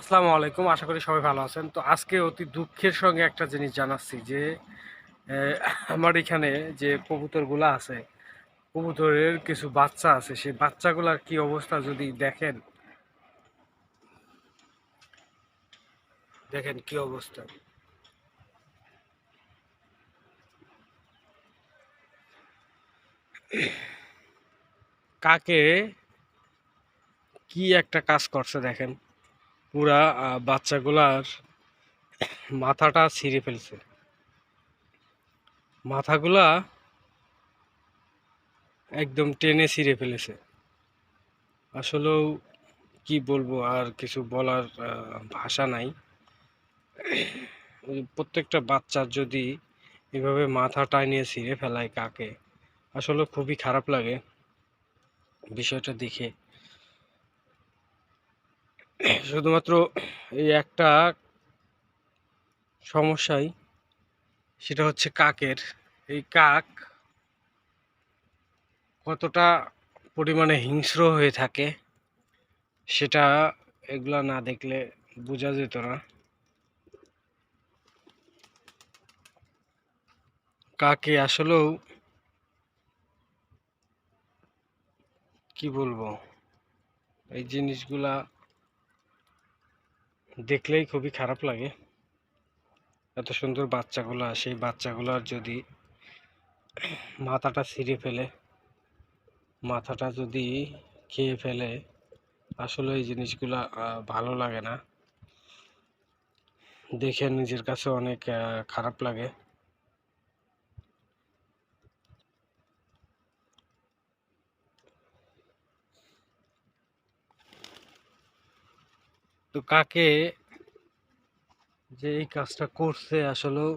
আসসালামু আলাইকুম, আশা করি সবাই ভালো আছেন। তো আজকে অতি দুঃখের সঙ্গে একটা জিনিস জানাচ্ছি যে আমার এখানে যে কবুতরগুলো আছে, কবুতরের কিছু বাচ্চা আছে, সেই বাচ্চাগুলোর কি অবস্থা যদি দেখেন? দেখেন কি অবস্থা। কাকে কি একটা কাজ করছে দেখেন। পুরা বাচ্চাগুলার মাথাটা ছিঁড়ে ফেলছে। মাথাগুলা একদম টেনে ছিঁড়ে ফেলেছে। আসলেও কি বলব, আর কিছু বলার ভাষা নাই। প্রত্যেকটা বাচ্চার যদি এভাবে মাথা টানিয়ে ছিঁড়ে ফেলায় কাকে আসলে খুবই খারাপ লাগে বিষয়টা দেখে। শুধুমাত্র এই একটা সমস্যাই, সেটা হচ্ছে কাকের। এই কাক কতটা পরিমাণে হিংস্র হয়ে থাকে, সেটা এগুলা না দেখলে বোঝা যেত না। কাকে আসলেও কি বলব? এই জিনিসগুলা দেখলেই খুবই খারাপ লাগে। এত সুন্দর বাচ্চাগুলো সেই বাচ্চাগুলোর যদি মাথাটা ছিঁড়ে ফেলে, মাথাটা যদি খেয়ে ফেলে, আসলে এই জিনিসগুলো ভালো লাগে না। দেখে নিজের কাছে অনেক খারাপ লাগে। তো কাকে যে এই কাজটা করছে আসলেও